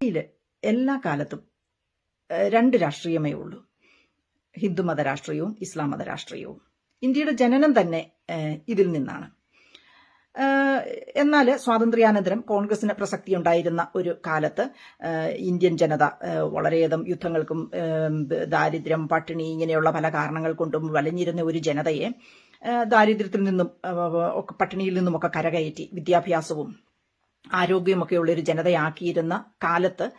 ഇന്ത്യയിൽ എല്ലാ കാലത്തും രണ്ട് രാഷ്ട്രീയമേ ഉള്ളൂ. ഹിന്ദു മത രാഷ്ട്രീയവും ഇസ്ലാം മത രാഷ്ട്രീയവും ഇന്ത്യയുടെ ജനനം തന്നെ ഇതിൽ നിന്നാണ്. എന്നാൽ സ്വാതന്ത്ര്യാനന്തരം കോൺഗ്രസിന് പ്രസക്തി ഉണ്ടായിരുന്ന ഒരു കാലത്ത് ഇന്ത്യൻ ജനത വളരെയധികം യുദ്ധങ്ങൾക്കും ദാരിദ്ര്യം പട്ടിണി ഇങ്ങനെയുള്ള പല കാരണങ്ങൾ കൊണ്ടും വലഞ്ഞിരുന്ന ഒരു ജനതയെ ദാരിദ്ര്യത്തിൽ നിന്നും പട്ടിണിയിൽ നിന്നുമൊക്കെ കരകയറ്റി വിദ്യാഭ്യാസവും ആരോഗ്യമൊക്കെയുള്ള ഒരു ജനതയാക്കിയിരുന്ന കാലത്ത്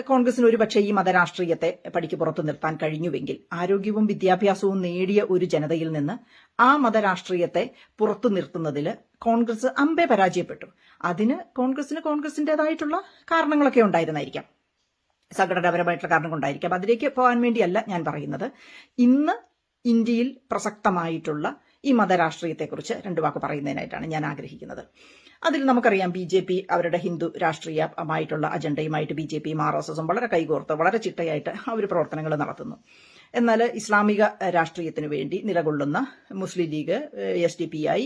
കോൺഗ്രസിന് കോൺഗ്രസിന് ഒരുപക്ഷെ ഈ മതരാഷ്ട്രീയത്തെ പടിക്ക് പുറത്തു നിർത്താൻ കഴിഞ്ഞുവെങ്കിൽ ആരോഗ്യവും വിദ്യാഭ്യാസവും നേടിയ ഒരു ജനതയിൽ നിന്ന് ആ മതരാഷ്ട്രീയത്തെ പുറത്തു നിർത്തുന്നതിൽ കോൺഗ്രസ് അമ്പേ പരാജയപ്പെട്ടു. അതിന് കോൺഗ്രസിന് കോൺഗ്രസിന്റേതായിട്ടുള്ള കാരണങ്ങളൊക്കെ ഉണ്ടായിരുന്നായിരിക്കാം. സംഘടനാപരമായിട്ടുള്ള കാരണം കൊണ്ടായിരിക്കാം. അതിലേക്ക് പോകാൻ വേണ്ടിയല്ല ഞാൻ പറയുന്നത്. ഇന്ന് ഇന്ത്യയിൽ പ്രസക്തമായിട്ടുള്ള ഈ മതരാഷ്ട്രീയത്തെക്കുറിച്ച് രണ്ടു വാക്ക് പറയുന്നതിനായിട്ടാണ് ഞാൻ ആഗ്രഹിക്കുന്നത്. അതിൽ നമുക്കറിയാം ബി ജെ പി അവരുടെ ഹിന്ദു രാഷ്ട്രീയമായിട്ടുള്ള അജണ്ടയുമായിട്ട് ബി ജെ പിയും ആർ എസ് എസും വളരെ കൈകോർത്ത് വളരെ ചിട്ടയായിട്ട് അവർ പ്രവർത്തനങ്ങൾ നടത്തുന്നു. എന്നാൽ ഇസ്ലാമിക രാഷ്ട്രീയത്തിന് വേണ്ടി നിലകൊള്ളുന്ന Muslim League S D P I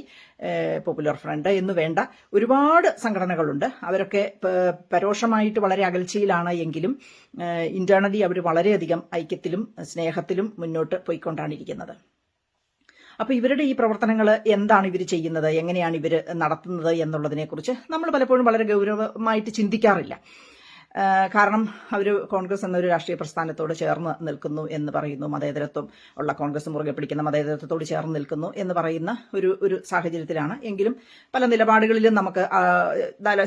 Popular Front എന്നു വേണ്ട ഒരുപാട് സംഘടനകളുണ്ട്. അവരൊക്കെ പരോക്ഷമായിട്ട് വളരെ അകൽച്ചയിലാണ് എങ്കിലും ഇന്റേണലി അവർ വളരെയധികം ഐക്യത്തിലും സ്നേഹത്തിലും മുന്നോട്ട് പോയിക്കൊണ്ടാണ് ഇരിക്കുന്നത്. അപ്പൊ ഇവരുടെ ഈ പ്രവർത്തനങ്ങൾ എന്താണ് ഇവർ ചെയ്യുന്നത്? എങ്ങനെയാണ് ഇവർ നടത്തുന്നത് എന്നുള്ളതിനെക്കുറിച്ച് നമ്മൾ പലപ്പോഴും വളരെ ഗൗരവമായിട്ട് ചിന്തിക്കാറില്ല. കാരണം അവർ കോൺഗ്രസ് എന്നൊരു രാഷ്ട്രീയ പ്രസ്ഥാനത്തോട് ചേർന്ന് നിൽക്കുന്നു എന്ന് പറയുന്നു. മതേതരത്വം ഉള്ള കോൺഗ്രസ് മുറുകെ പിടിക്കുന്ന മതേതരത്വത്തോട് ചേർന്ന് നിൽക്കുന്നു എന്ന് പറയുന്ന ഒരു ഒരു സാഹചര്യത്തിലാണ്. എങ്കിലും പല നിലപാടുകളിലും നമുക്ക്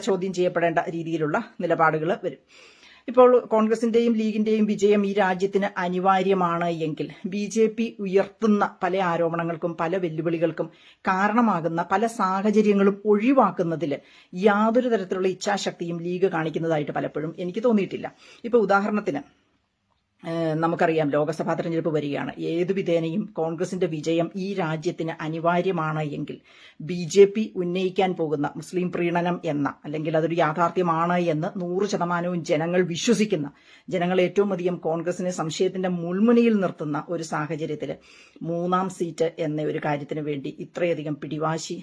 ചോദ്യം ചെയ്യപ്പെടേണ്ട രീതിയിലുള്ള നിലപാടുകൾ വരും. ഇപ്പോൾ കോൺഗ്രസിന്റെയും ലീഗിന്റെയും വിജയം ഈ രാജ്യത്തിന് അനിവാര്യമാണ് എങ്കിൽ ബി ജെ പി ഉയർത്തുന്ന പല ആരോപണങ്ങൾക്കും പല വെല്ലുവിളികൾക്കും കാരണമാകുന്ന പല സാഹചര്യങ്ങളും ഒഴിവാക്കുന്നതിൽ യാതൊരു തരത്തിലുള്ള ഇച്ഛാശക്തിയും ലീഗ് കാണിക്കുന്നതായിട്ട് പലപ്പോഴും എനിക്ക് തോന്നിയിട്ടില്ല. ഇപ്പൊ ഉദാഹരണത്തിന് നമുക്കറിയാം ലോക്സഭാ തെരഞ്ഞെടുപ്പ് വരികയാണ്. ഏതു വിധേനയും കോൺഗ്രസിന്റെ വിജയം ഈ രാജ്യത്തിന് അനിവാര്യമാണ് എങ്കിൽ ബി ജെ പി ഉന്നയിക്കാൻ പോകുന്ന മുസ്ലിം പ്രീണനം എന്ന അല്ലെങ്കിൽ അതൊരു യാഥാർത്ഥ്യമാണ് എന്ന് നൂറ് ശതമാനവും ജനങ്ങൾ വിശ്വസിക്കുന്ന ജനങ്ങൾ ഏറ്റവും അധികം കോൺഗ്രസിനെ സംശയത്തിന്റെ മുൾമുനയിൽ നിർത്തുന്ന ഒരു സാഹചര്യത്തിൽ മൂന്നാം സീറ്റ് എന്ന ഒരു കാര്യത്തിന് വേണ്ടി ഇത്രയധികം പിടിവാശി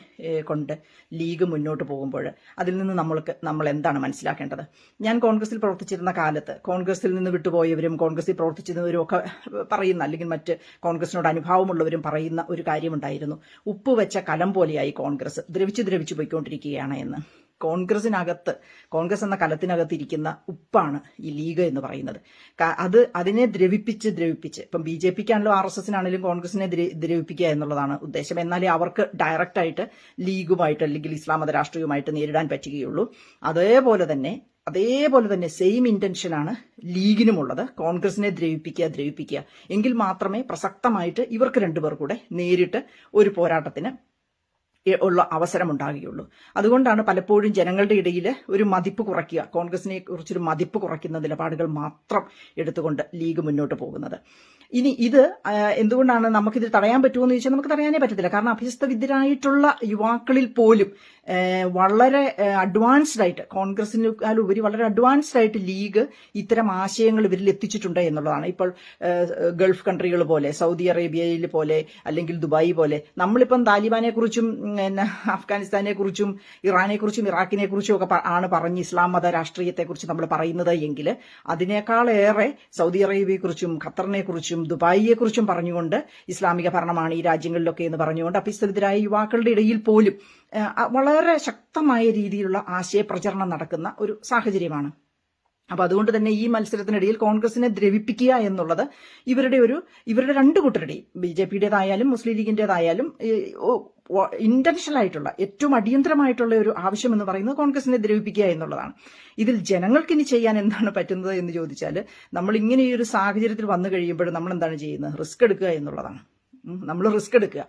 കൊണ്ട് ലീഗ് മുന്നോട്ട് പോകുമ്പോൾ അതിൽ നിന്ന് നമ്മൾക്ക് നമ്മൾ എന്താണ് മനസ്സിലാക്കേണ്ടത്? ഞാൻ കോൺഗ്രസിൽ പ്രവർത്തിച്ചിരുന്ന കാലത്ത് കോൺഗ്രസിൽ നിന്ന് വിട്ടുപോയവരും കോൺഗ്രസിൽ പ്രവർത്തിച്ചിരുന്നവരും ഒക്കെ പറയുന്ന അല്ലെങ്കിൽ മറ്റ് കോൺഗ്രസിനോട് അനുഭാവമുള്ളവരും പറയുന്ന ഒരു കാര്യമുണ്ടായിരുന്നു. ഉപ്പ് വെച്ച കലം പോലെയായി കോൺഗ്രസ് ദ്രവിച്ചു ദ്രവിച്ച് പോയിക്കൊണ്ടിരിക്കുകയാണ് എന്ന്. കോൺഗ്രസിനകത്ത് കോൺഗ്രസ് എന്ന കലത്തിനകത്ത് ഇരിക്കുന്ന ഉപ്പാണ് ഈ ലീഗ് എന്ന് പറയുന്നത്. അത് അതിനെ ദ്രവിപ്പിച്ച് ദ്രവിപ്പിച്ച് ഇപ്പം ബി ജെ പിക്കാണല്ലോ ആർ എസ് എസിനാണെങ്കിലും കോൺഗ്രസിനെ ദ്രവിപ്പിക്കുക എന്നുള്ളതാണ് ഉദ്ദേശം. എന്നാലേ അവർക്ക് ഡയറക്റ്റായിട്ട് ലീഗുമായിട്ട് അല്ലെങ്കിൽ ഇസ്ലാം മത രാഷ്ട്രീയവുമായിട്ട് നേരിടാൻ പറ്റുകയുള്ളൂ. അതേപോലെ തന്നെ അതേപോലെ തന്നെ സെയിം ഇന്റൻഷനാണ് ലീഗിനുമുള്ളത്. കോൺഗ്രസിനെ ദ്രവിപ്പിക്കുക ദ്രവിപ്പിക്കുക. എങ്കിൽ മാത്രമേ പ്രസക്തമായിട്ട് ഇവർക്ക് രണ്ടുപേർ കൂടെ നേരിട്ട് ഒരു പോരാട്ടത്തിന് ഉള്ള അവസരമുണ്ടാകുകയുള്ളൂ. അതുകൊണ്ടാണ് പലപ്പോഴും ജനങ്ങളുടെ ഇടയിൽ ഒരു മതിപ്പ് കുറയ്ക്കുക. കോൺഗ്രസിനെ കുറിച്ചൊരു മതിപ്പ് കുറയ്ക്കുന്ന നിലപാടുകൾ മാത്രം എടുത്തുകൊണ്ട് ലീഗ് മുന്നോട്ട് പോകുന്നത്. ഇനി ഇത് എന്തുകൊണ്ടാണ് നമുക്കിത് തടയാൻ പറ്റുമോ എന്ന് ചോദിച്ചാൽ നമുക്ക് തടയാനേ പറ്റത്തില്ല. കാരണം അഭ്യസ്തവിദ്യരായിട്ടുള്ള യുവാക്കളിൽ പോലും വളരെ അഡ്വാൻസ്ഡ് ആയിട്ട് കോൺഗ്രസിനേക്കാൾ ഉപരി വളരെ അഡ്വാൻസ്ഡ് ആയിട്ട് ലീഗ് ഇത്തരം ആശയങ്ങൾ ഇവരിൽ എത്തിച്ചിട്ടുണ്ട് എന്നുള്ളതാണ്. ഇപ്പോൾ ഗൾഫ് കൺട്രികൾ പോലെ സൗദി അറേബ്യയിൽ പോലെ അല്ലെങ്കിൽ ദുബായി പോലെ നമ്മളിപ്പം താലിബാനെ കുറിച്ചും അഫ്ഗാനിസ്ഥാനെ കുറിച്ചും ഇറാനെ കുറിച്ചും ഇറാഖിനെ കുറിച്ചും ഒക്കെ ആണ് പറഞ്ഞ് ഇസ്ലാം മത രാഷ്ട്രീയത്തെ കുറിച്ച് നമ്മൾ പറയുന്നത് എങ്കിൽ അതിനേക്കാളേറെ സൗദി അറേബ്യയെ കുറിച്ചും ഖത്തറിനെ കുറിച്ചും കുറിച്ചും പറഞ്ഞുകൊണ്ട് ഇസ്ലാമിക ഭരണമാണ് ഈ രാജ്യങ്ങളിലൊക്കെ എന്ന് പറഞ്ഞുകൊണ്ട് അഭിസ്ഥിതരായ യുവാക്കളുടെ ഇടയിൽ പോലും വളരെ ശക്തമായ രീതിയിലുള്ള ആശയപ്രചരണം നടക്കുന്ന ഒരു സാഹചര്യമാണ്. അപ്പൊ അതുകൊണ്ട് തന്നെ ഈ മത്സരത്തിനിടയിൽ കോൺഗ്രസിനെ ദ്രവിപ്പിക്കുക എന്നുള്ളത് ഇവരുടെ ഒരു ഇവരുടെ രണ്ടു കൂട്ടരുടെയും ബി ജെ പിയുടേതായാലും മുസ്ലിം ലീഗിന്റേതായാലും ഇന്റൻഷണൽ ആയിട്ടുള്ള ഏറ്റവും അടിയന്തരമായിട്ടുള്ള ഒരു ആവശ്യം എന്ന് പറയുന്നത് കോൺഗ്രസിനെ ദ്രവിപ്പിക്കുക എന്നുള്ളതാണ്. ഇതിൽ ജനങ്ങൾക്ക് ഇനി ചെയ്യാൻ എന്താണ് പറ്റുന്നത് എന്ന് ചോദിച്ചാൽ നമ്മൾ ഇങ്ങനെ ഈ ഒരു സാഹചര്യത്തിൽ വന്നു കഴിയുമ്പോൾ നമ്മൾ എന്താണ് ചെയ്യുന്നത്? റിസ്ക് എടുക്കുക എന്നുള്ളതാണ്. നമ്മൾ റിസ്ക് എടുക്കുക.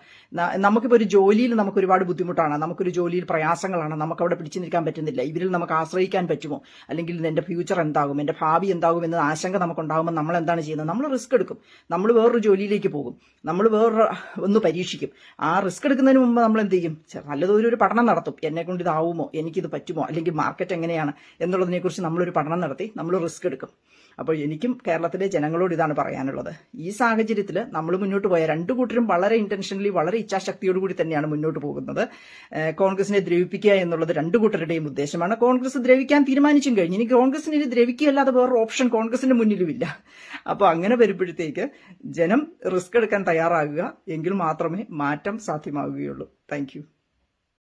നമുക്കിപ്പോൾ ഒരു ജോലിയിൽ നമുക്ക് ഒരുപാട് ബുദ്ധിമുട്ടാണ്. നമുക്കൊരു ജോലിയിൽ പ്രയാസങ്ങളാണ്. നമുക്ക് അവിടെ പിടിച്ചു നിൽക്കാൻ പറ്റുന്നില്ല. ഇവരിൽ നമുക്ക് ആശ്രയിക്കാൻ പറ്റുമോ? അല്ലെങ്കിൽ എന്റെ ഫ്യൂച്ചർ എന്താകും? എന്റെ ഭാവി എന്താകും എന്ന ആശങ്ക നമുക്കുണ്ടാകുമ്പോൾ നമ്മൾ എന്താണ് ചെയ്യുന്നത്? നമ്മൾ റിസ്ക് എടുക്കും. നമ്മൾ വേറൊരു ജോലിയിലേക്ക് പോകും. നമ്മൾ വേറൊരു ഒന്ന് പരീക്ഷിക്കും. ആ റിസ്ക് എടുക്കുന്നതിന് മുമ്പ് നമ്മൾ എന്ത് ചെയ്യും? നല്ലതൊരു ഒരു പഠനം നടത്തും. എന്നെ കൊണ്ട് ഇതാവുമോ എനിക്കിത് പറ്റുമോ? അല്ലെങ്കിൽ മാർക്കറ്റ് എങ്ങനെയാണ്? എന്നുള്ളതിനെക്കുറിച്ച് നമ്മളൊരു പഠനം നടത്തി നമ്മൾ റിസ്ക് എടുക്കും. അപ്പോൾ എനിക്കും കേരളത്തിലെ ജനങ്ങളോട് ഇതാണ് പറയാനുള്ളത്. ഈ സാഹചര്യത്തിൽ നമ്മൾ മുന്നോട്ട് പോയ രണ്ടു കൂട്ടരും വളരെ ഇന്റൻഷനലി വളരെ ഇച്ഛാശക്തിയോടുകൂടി തന്നെയാണ് മുന്നോട്ട് പോകുന്നത്. കോൺഗ്രസിനെ ദ്രവിപ്പിക്കുക എന്നുള്ളത് രണ്ടു കൂട്ടരുടെയും ഉദ്ദേശമാണ്. കോൺഗ്രസ് ദ്രവിക്കാൻ തീരുമാനിച്ചും കഴിഞ്ഞു. ഇനി കോൺഗ്രസിന് ഇനി ദ്രവിക്കുകയല്ലാതെ വേറൊരു ഓപ്ഷൻ കോൺഗ്രസിന്റെ മുന്നിലുമില്ല. അപ്പോൾ അങ്ങനെ വരുമ്പോഴത്തേക്ക് ജനം റിസ്ക് എടുക്കാൻ തയ്യാറാകുക. എങ്കിൽ മാത്രമേ മാറ്റം സാധ്യമാവുകയുള്ളൂ താങ്ക്